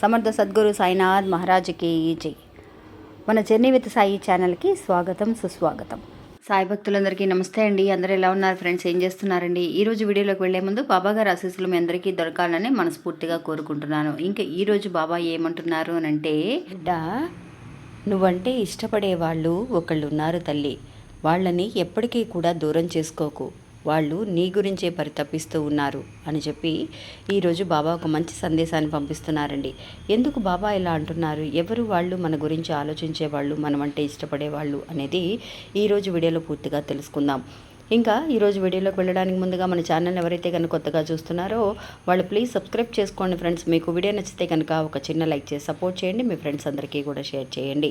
సమర్థ సద్గురు సాయినాథ్ మహారాజుకి జై. మన జర్నీ విత్ సాయి ఛానల్కి స్వాగతం సుస్వాగతం. సాయి భక్తులందరికీ నమస్తే అండి. అందరూ ఎలా ఉన్నారు ఫ్రెండ్స్? ఏం చేస్తున్నారండి? ఈ రోజు వీడియోలోకి వెళ్ళే ముందు బాబా గారి ఆశీస్సులు మీ అందరికీ దొరకాలని మనస్ఫూర్తిగా కోరుకుంటున్నాను. ఇంకా ఈరోజు బాబా ఏమంటున్నారు అని అంటే నువ్వంటే ఇష్టపడే వాళ్ళు ఒకళ్ళు ఉన్నారు తల్లి. వాళ్ళని ఎప్పటికీ కూడా దూరం చేసుకోకు. వాళ్ళు నీ గురించే పరితపిస్తూ ఉన్నారు అని చెప్పి ఈరోజు బాబా ఒక మంచి సందేశాన్ని పంపిస్తున్నారండి. ఎందుకు బాబా ఇలా అంటున్నారు? ఎవరు వాళ్ళు? మన గురించి ఆలోచించే వాళ్ళు మనం అంటే ఇష్టపడే వాళ్ళు అనేది ఈరోజు వీడియోలో పూర్తిగా తెలుసుకుందాం. ఇంకా ఈరోజు వీడియోలోకి వెళ్ళడానికి ముందుగా మన ఛానల్ ఎవరైతే కనుక కొత్తగా చూస్తున్నారో వాళ్ళు ప్లీజ్ సబ్స్క్రైబ్ చేసుకోండి ఫ్రెండ్స్. మీకు వీడియో నచ్చితే కనుక ఒక చిన్న లైక్ చేసి సపోర్ట్ చేయండి. మీ ఫ్రెండ్స్ అందరికీ కూడా షేర్ చేయండి.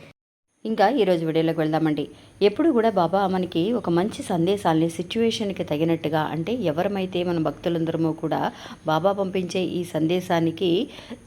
ఇంకా ఈరోజు వీడియోలోకి వెళ్దామండి. ఎప్పుడు కూడా బాబా మనకి ఒక మంచి సందేశాల్ని సిచ్యువేషన్కి తగినట్టుగా అంటే ఎవరమైతే మన భక్తులందరమో కూడా బాబా పంపించే ఈ సందేశానికి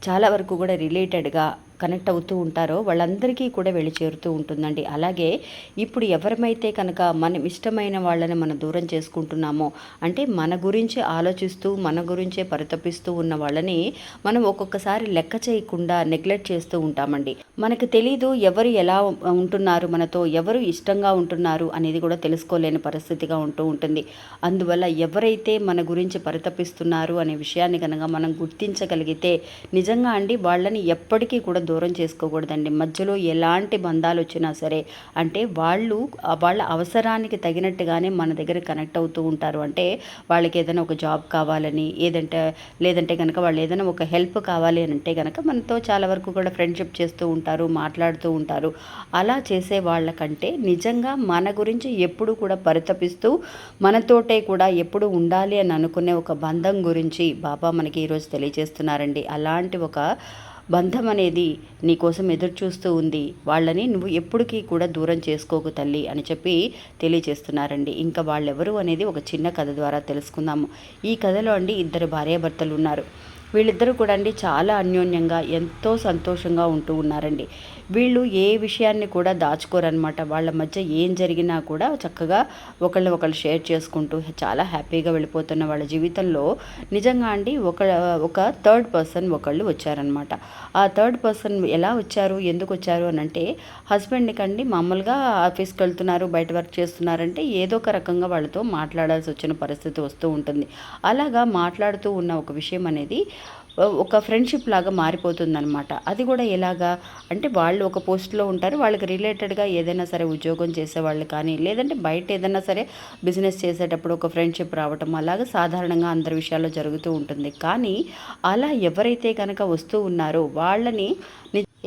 చాలా వరకు కూడా రిలేటెడ్గా కనెక్ట్ అవుతూ ఉంటారో వాళ్ళందరికీ కూడా వెళ్ళి చేరుతూ ఉంటుందండి. అలాగే ఇప్పుడు ఎవరమైతే కనుక మనం ఇష్టమైన వాళ్ళని మనం దూరం చేసుకుంటున్నామో అంటే మన గురించి ఆలోచిస్తూ మన గురించే పరితపిస్తూ ఉన్న వాళ్ళని మనం ఒక్కొక్కసారి లెక్క చేయకుండా నెగ్లెక్ట్ చేస్తూ ఉంటామండి. మనకు తెలీదు ఎవరు ఎలా ఉంటున్నారు మనతో ఎవరు ఇష్టంగా ఉంటున్నారు అనేది కూడా తెలుసుకోలేని పరిస్థితిగా ఉంటూ ఉంటుంది. అందువల్ల ఎవరైతే మన గురించి పరితపిస్తున్నారు అనే విషయాన్ని కనుక మనం గుర్తించగలిగితే నిజంగా అండి వాళ్ళని ఎప్పటికీ కూడా దూరం చేసుకోకూడదండి. మధ్యలో ఎలాంటి బంధాలు వచ్చినా సరే అంటే వాళ్ళు వాళ్ళ అవసరానికి తగినట్టుగానే మన దగ్గర కనెక్ట్ అవుతూ ఉంటారు. అంటే వాళ్ళకి ఏదైనా ఒక జాబ్ కావాలని ఏదంటే లేదంటే కనుక వాళ్ళు ఏదైనా ఒక హెల్ప్ కావాలి అని అంటే కనుక మనతో చాలా వరకు కూడా ఫ్రెండ్షిప్ చేస్తూ ఉంటారు మాట్లాడుతూ ఉంటారు. అలా చేసే వాళ్ళకంటే నిజంగా మన గురించి ఎప్పుడు కూడా పరితపిస్తూ మనతోటే కూడా ఎప్పుడు ఉండాలి అని అనుకునే ఒక బంధం గురించి బాబా మనకి ఈరోజు తెలియజేస్తున్నారండి. అలాంటి ఒక బంధం అనేది నీకోసం ఎదురు చూస్తూ ఉంది. వాళ్ళని నువ్వు ఎప్పటికీ కూడా దూరం చేసుకోకు తల్లి అని చెప్పి తెలియజేస్తున్నారండి ఇంకా వాళ్ళెవరు అనేది ఒక చిన్న కథ ద్వారా తెలుసుకుందాము ఈ కథలో అండి ఇద్దరు భార్యాభర్తలు ఉన్నారు వీళ్ళిద్దరూ కూడా అండి చాలా అన్యోన్యంగా ఎంతో సంతోషంగా ఉంటూ ఉన్నారండి. వీళ్ళు ఏ విషయాన్ని కూడా దాచుకోరనమాట వాళ్ళ మధ్య ఏం జరిగినా కూడా చక్కగా ఒకళ్ళు ఒకళ్ళు షేర్ చేసుకుంటూ చాలా హ్యాపీగా వెళ్ళిపోతున్న వాళ్ళ జీవితంలో నిజంగా అండి ఒక ఒక థర్డ్ పర్సన్ ఒకళ్ళు వచ్చారనమాట ఆ థర్డ్ పర్సన్ ఎలా వచ్చారు ఎందుకు వచ్చారు అని అంటే హస్బెండ్కి అండి మామూలుగా ఆఫీస్కి వెళ్తున్నారు బయట వర్క్ చేస్తున్నారంటే ఏదో ఒక రకంగా వాళ్ళతో మాట్లాడాల్సి వచ్చిన పరిస్థితి వస్తూ ఉంటుంది. అలాగా మాట్లాడుతూ ఉన్న ఒక విషయం అనేది ఒక ఫ్రెండ్షిప్ లాగా మారిపోతుందనమాట అది కూడా ఎలాగా? అంటే వాళ్ళు ఒక పోస్ట్లో ఉంటారు వాళ్ళకి రిలేటెడ్గా ఏదైనా సరే ఉద్యోగం చేసేవాళ్ళు కానీ లేదంటే బయట ఏదైనా సరే బిజినెస్ చేసేటప్పుడు ఒక ఫ్రెండ్షిప్ రావటం అలాగా సాధారణంగా అందరి విషయాల్లో జరుగుతూ ఉంటుంది. కానీ అలా ఎవరైతే కనుక వస్తూ ఉన్నారో వాళ్ళని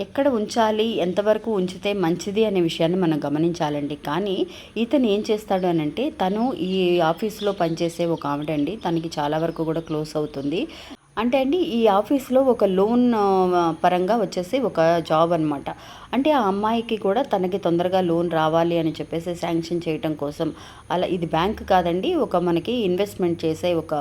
ఎక్కడ ఉంచాలి ఎంతవరకు ఉంచితే మంచిది అనే విషయాన్ని మనం గమనించాలండి. కానీ ఇతను ఏం చేస్తాడు అనంటే తను ఈ ఆఫీస్లో పనిచేసే ఒక ఆవిడండి తనకి చాలా వరకు కూడా క్లోజ్ అవుతుంది. అంటే అండి ఈ ఆఫీస్లో ఒక లోన్ పరంగా వచ్చేసి ఒక జాబ్ అనమాట అంటే ఆ అమ్మాయికి కూడా తనకి తొందరగా లోన్ రావాలి అని చెప్పేసి శాంక్షన్ చేయటం కోసం. అలా ఇది బ్యాంక్ కాదండి ఒక మనకి ఇన్వెస్ట్మెంట్ చేసే ఒక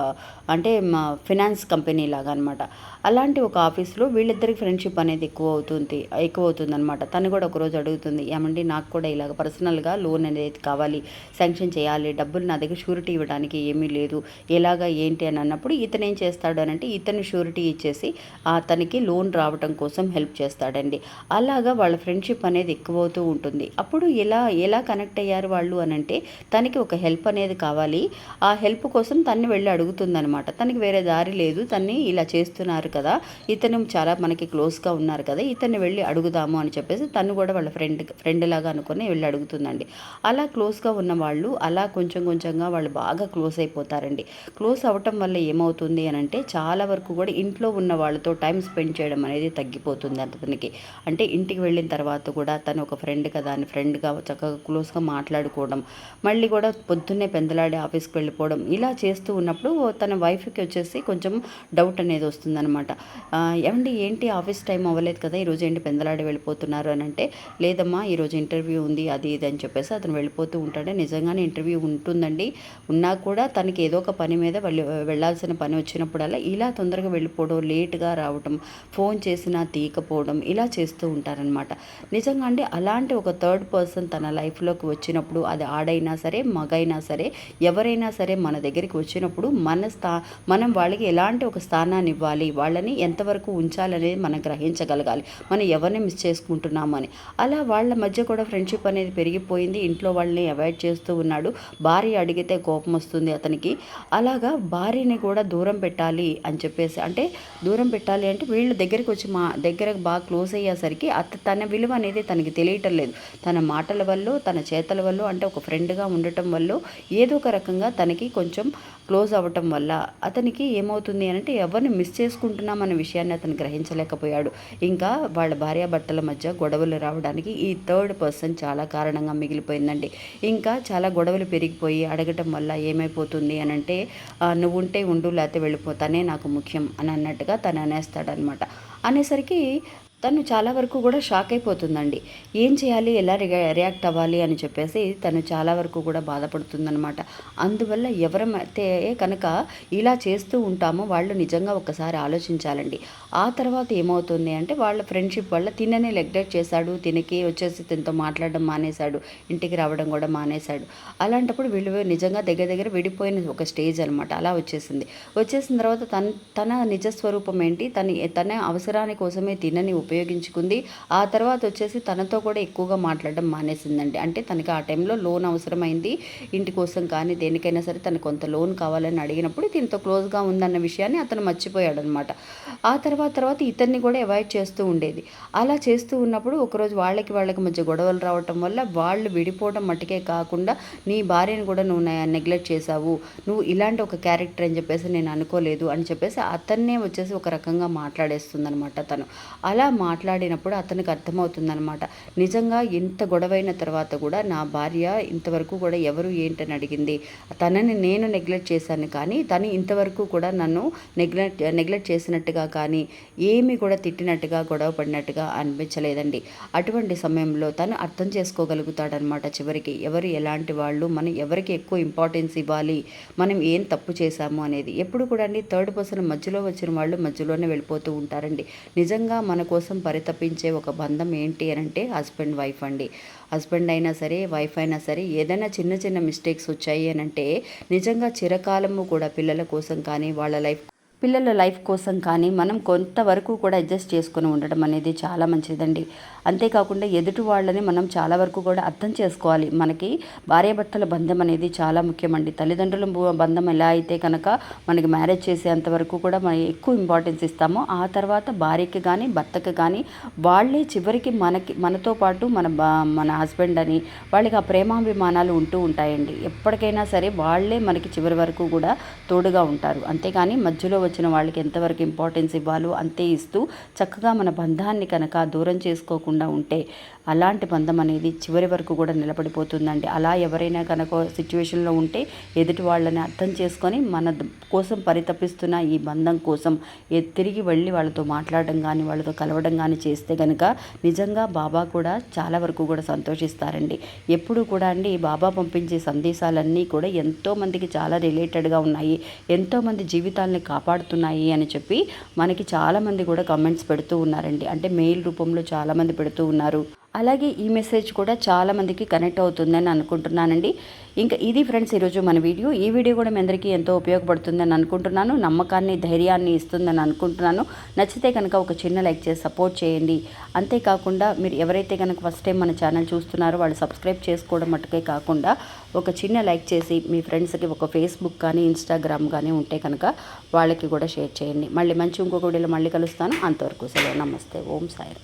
అంటే మా ఫినాన్స్ కంపెనీ లాగా అనమాట అలాంటి ఒక ఆఫీస్లో వీళ్ళిద్దరికి ఫ్రెండ్షిప్ అనేది ఎక్కువ అవుతుంది ఎక్కువ అవుతుంది అనమాట తను కూడా ఒకరోజు అడుగుతుంది ఏమండి నాకు కూడా ఇలాగ పర్సనల్గా లోన్ అనేది కావాలి శాంక్షన్ చేయాలి డబ్బులు నా దగ్గర షూరిటీ ఇవ్వడానికి ఏమీ లేదు ఎలాగా ఏంటి? అని అన్నప్పుడు ఇతను ఏం చేస్తాడు అని అంటే ఇతను షూరిటీ ఇచ్చేసి అతనికి లోన్ రావటం కోసం హెల్ప్ చేస్తాడండి. అలాగా వాళ్ళ ఫ్రెండ్షిప్ అనేది ఎక్కువ అవుతూ ఉంటుంది. అప్పుడు ఎలా ఎలా కనెక్ట్ అయ్యారు వాళ్ళు అని అంటే తనకి ఒక హెల్ప్ అనేది కావాలి. ఆ హెల్ప్ కోసం తన్ని వెళ్ళి అడుగుతుందనమాట. తనకి వేరే దారి లేదు. తన్ని ఇలా చేస్తున్నారు కదా. ఇతను చాలా మనకి క్లోజ్గా ఉన్నారు కదా. ఇతన్ని వెళ్ళి అడుగుదాము అని చెప్పేసి తను కూడా వాళ్ళ ఫ్రెండ్ ఫ్రెండ్ లాగా అనుకుని వెళ్ళి అడుగుతుందండి. అలా క్లోజ్గా ఉన్న వాళ్ళు అలా కొంచెం కొంచెంగా వాళ్ళు బాగా క్లోజ్ అయిపోతారండి. క్లోజ్ అవ్వటం వల్ల ఏమవుతుంది అని అంటే చాలా వరకు కూడా ఇంట్లో ఉన్న వాళ్ళతో టైం స్పెండ్ చేయడం అనేది తగ్గిపోతుంది అతనికి. అంటే ఇంటికి వెళ్ళిన తర్వాత కూడా తను ఒక ఫ్రెండ్ కదా అని ఫ్రెండ్గా చక్కగా క్లోజ్గా మాట్లాడుకోవడం మళ్ళీ కూడా పొద్దున్నే పెందలాడి ఆఫీస్కి వెళ్ళిపోవడం ఇలా చేస్తూ ఉన్నప్పుడు తన వైఫ్కి వచ్చేసి కొంచెం డౌట్ అనేది వస్తుందన్నమాట. ఏమండి ఏంటి ఆఫీస్ టైం అవ్వలేదు కదా ఈరోజు ఏంటి పెందలాడి వెళ్ళిపోతున్నారు అని అంటే లేదమ్మా ఈరోజు ఇంటర్వ్యూ ఉంది అది ఇది అని చెప్పేసి అతను వెళ్ళిపోతూ ఉంటాడు. నిజంగానే ఇంటర్వ్యూ ఉంటుందండి. ఉన్నా కూడా తనకి ఏదో ఒక పని మీద వెళ్ళి వెళ్ళాల్సిన పని వచ్చినప్పుడల్లా ఇలా తొందరగా వెళ్ళిపోవడం లేట్గా రావడం ఫోన్ చేసినా తీయకపోవడం ఇలా చేస్తూ ఉంటారనమాట నిజంగా అండి అలాంటి ఒక థర్డ్ పర్సన్ తన లైఫ్లోకి వచ్చినప్పుడు అది ఆడైనా సరే మగైనా సరే ఎవరైనా సరే మన దగ్గరికి వచ్చినప్పుడు మన స్థా మనం వాళ్ళకి ఎలాంటి ఒక స్థానాన్ని ఇవ్వాలి వాళ్ళని ఎంతవరకు ఉంచాలనేది మనం గ్రహించగలగాలి మనం ఎవరిని మిస్ చేసుకుంటున్నామని అలా వాళ్ళ మధ్య కూడా ఫ్రెండ్షిప్ అనేది పెరిగిపోయింది ఇంట్లో వాళ్ళని అవాయిడ్ చేస్తూ ఉన్నాడు భార్య అడిగితే కోపం వస్తుంది అతనికి అలాగా భార్యని కూడా దూరం పెట్టాలి అని చెప్పేసి అంటే దూరం పెట్టాలి అంటే వీళ్ళు దగ్గరికి వచ్చి మా దగ్గరకు బాగా క్లోజ్ అయ్యేసరికి అత తన విలువ అనేది తనకి తెలియటం లేదు. తన మాటల వల్ల తన చేతల వల్ల అంటే ఒక ఫ్రెండ్గా ఉండటం వల్ల ఏదో ఒక రకంగా తనకి కొంచెం క్లోజ్ అవ్వటం వల్ల అతనికి ఏమవుతుంది అని అంటే ఎవరిని మిస్ చేసుకుంటున్నామన్న విషయాన్ని అతను గ్రహించలేకపోయాడు. ఇంకా వాళ్ళ భార్యాభర్తల మధ్య గొడవలు రావడానికి ఈ థర్డ్ పర్సన్ చాలా కారణంగా మిగిలిపోయిందండి. ఇంకా చాలా గొడవలు పెరిగిపోయి అడగటం వల్ల ఏమైపోతుంది అని అంటే "ఆ, నువ్వు ఉంటే ఉండు లేకపోతే వెళ్ళిపోతానే నాకు ముఖ్యం అని అన్నట్టుగా తను అనేస్తాడనమాట అనేసరికి తను చాలా వరకు కూడా షాక్ అయిపోతుందండి. ఏం చేయాలి? ఎలా రిగా- రియాక్ట్ అవ్వాలి అని చెప్పేసి తను చాలా వరకు కూడా బాధపడుతుందనమాట అందువల్ల ఎవరైతే కనుక ఇలా చేస్తూ ఉంటామో వాళ్ళు నిజంగా ఒకసారి ఆలోచించాలండి. ఆ తర్వాత ఏమవుతుంది అంటే వాళ్ళ ఫ్రెండ్షిప్ వల్ల తిననే నెగ్లెక్ట్ చేశాడు. తినకి వచ్చేసి తనతో మాట్లాడడం మానేశాడు. ఇంటికి రావడం కూడా మానేశాడు. అలాంటప్పుడు వీళ్ళు నిజంగా దగ్గర దగ్గర విడిపోయిన ఒక స్టేజ్ అనమాట అలా వచ్చేసింది. వచ్చేసిన తర్వాత తన తన నిజస్వరూపం ఏంటి? తన తన అవసరాని కోసమే తినని ఉపయోగించుకుంది. ఆ తర్వాత వచ్చేసి తనతో కూడా ఎక్కువగా మాట్లాడడం మానేసిందండి. అంటే తనకి ఆ టైంలో లోన్ అవసరమైంది. ఇంటి కోసం కానీ దేనికైనా సరే తనకు కొంత లోన్ కావాలని అడిగినప్పుడు దీంతో క్లోజ్గా ఉందన్న విషయాన్ని అతను మర్చిపోయాడు అనమాట ఆ తర్వాత తర్వాత ఇతన్ని కూడా అవాయిడ్ చేస్తూ ఉండేది. అలా చేస్తూ ఉన్నప్పుడు ఒకరోజు వాళ్ళకి వాళ్ళకి మధ్య గొడవలు రావటం వల్ల వాళ్ళు విడిపోవడం మట్టుకే కాకుండా నీ భార్యను కూడా నువ్వు నెగ్లెక్ట్ చేశావు. నువ్వు ఇలాంటి ఒక క్యారెక్టర్ అని చెప్పేసి నేను అనుకోలేదు అని చెప్పేసి అతన్నే వచ్చేసి ఒక రకంగా మాట్లాడేస్తుంది అనమాట తను. అలా మాట్లాడినప్పుడు అతనికి అర్థమవుతుందనమాట నిజంగా ఇంత గొడవైన తర్వాత కూడా నా భార్య ఇంతవరకు కూడా ఎవరు ఏంటని అడిగింది. తనని నేను నెగ్లెక్ట్ చేశాను కానీ తను ఇంతవరకు కూడా నన్ను నెగ్లెక్ట్ నెగ్లెక్ట్ చేసినట్టుగా కానీ ఏమీ కూడా తిట్టినట్టుగా గొడవ పడినట్టుగా అనిపించలేదండి. అటువంటి సమయంలో తను అర్థం చేసుకోగలుగుతాడనమాట చివరికి. ఎవరు ఎలాంటి వాళ్ళు మనం ఎవరికి ఎక్కువ ఇంపార్టెన్స్ ఇవ్వాలి మనం ఏం తప్పు చేశాము అనేది. ఎప్పుడు కూడా అండి థర్డ్ పర్సన్ మధ్యలో వచ్చిన వాళ్ళు మధ్యలోనే వెళ్ళిపోతూ ఉంటారండి. నిజంగా మన కోసం పరితపించే ఒక బంధం ఏంటి అని అంటే హస్బెండ్ వైఫ్ అండి. హస్బెండ్ అయినా సరే వైఫ్ అయినా సరే ఏదైనా చిన్న చిన్న మిస్టేక్స్ వచ్చాయి అని అంటే నిజంగా చిరకాలము కూడా పిల్లల కోసం కానీ వాళ్ళ లైఫ్ పిల్లల లైఫ్ కోసం కానీ మనం కొంతవరకు కూడా అడ్జస్ట్ చేసుకొని ఉండడం అనేది చాలా మంచిదండి. అంతేకాకుండా ఎదుటి వాళ్ళని మనం చాలా వరకు కూడా అర్థం చేసుకోవాలి. మనకి భార్యాభర్తల బంధం అనేది చాలా ముఖ్యమండి. తల్లిదండ్రుల బంధం ఎలా అయితే కనుక మనకి మ్యారేజ్ చేసేంత వరకు కూడా మనం ఎక్కువ ఇంపార్టెన్స్ ఇస్తామో ఆ తర్వాత భార్యకి కానీ భర్తకి కానీ వాళ్ళే చివరికి మనకి మనతో పాటు మన బా- మన హస్బెండ్ అని వాళ్ళకి ఆ ప్రేమాభిమానాలు ఉంటూ ఉంటాయండి. ఎప్పటికైనా సరే వాళ్ళే మనకి చివరి వరకు కూడా తోడుగా ఉంటారు. అంతేకాని మధ్యలో వచ్చిన వాళ్ళకి ఎంతవరకు ఇంపార్టెన్స్ ఇవ్వాలో అంతే ఇస్తూ చక్కగా మన బంధాన్ని కనుక దూరం చేసుకోకుండా ఉంటే అలాంటి బంధం అనేది చివరి వరకు కూడా నిలబడిపోతుందండి. అలా ఎవరైనా కనుక సిచ్యువేషన్లో ఉంటే ఎదుటి వాళ్ళని అర్థం చేసుకొని మన కోసం పరితపిస్తున్న ఈ బంధం కోసం తిరిగి వెళ్ళి వాళ్ళతో మాట్లాడడం కానీ వాళ్ళతో కలవడం కానీ చేస్తే కనుక నిజంగా బాబా కూడా చాలా వరకు కూడా సంతోషిస్తారండి. ఎప్పుడు కూడా అండి బాబా పంపించే సందేశాలన్నీ కూడా ఎంతోమందికి చాలా రిలేటెడ్గా ఉన్నాయి. ఎంతోమంది జీవితాలని కాపాడుతున్నాయి అని చెప్పి మనకి చాలామంది కూడా కమెంట్స్ పెడుతూ ఉన్నారండి. అంటే మెయిల్ రూపంలో చాలామంది పెడుతూ ఉన్నారు. అలాగే ఈ మెసేజ్ కూడా చాలామందికి కనెక్ట్ అవుతుందని అనుకుంటున్నానండి. ఇంకా ఇది ఫ్రెండ్స్ ఈరోజు మన వీడియో. ఈ వీడియో కూడా మీ అందరికీ ఎంతో ఉపయోగపడుతుందని అనుకుంటున్నాను. నమ్మకాన్ని ధైర్యాన్ని ఇస్తుందని అనుకుంటున్నాను. నచ్చితే కనుక ఒక చిన్న లైక్ చేసి సపోర్ట్ చేయండి. అంతేకాకుండా మీరు ఎవరైతే కనుక ఫస్ట్ టైం మన ఛానల్ చూస్తున్నారో వాళ్ళు సబ్స్క్రైబ్ చేసుకోవడం మటుకే కాకుండా ఒక చిన్న లైక్ చేసి మీ ఫ్రెండ్స్కి ఒక ఫేస్బుక్ కానీ ఇన్స్టాగ్రామ్ కానీ ఉంటే కనుక వాళ్ళకి కూడా షేర్ చేయండి. మళ్ళీ మంచి ఇంకొక వీడియోలో మళ్ళీ కలుస్తాను. అంతవరకు సెలవు. నమస్తే. ఓం సాయి.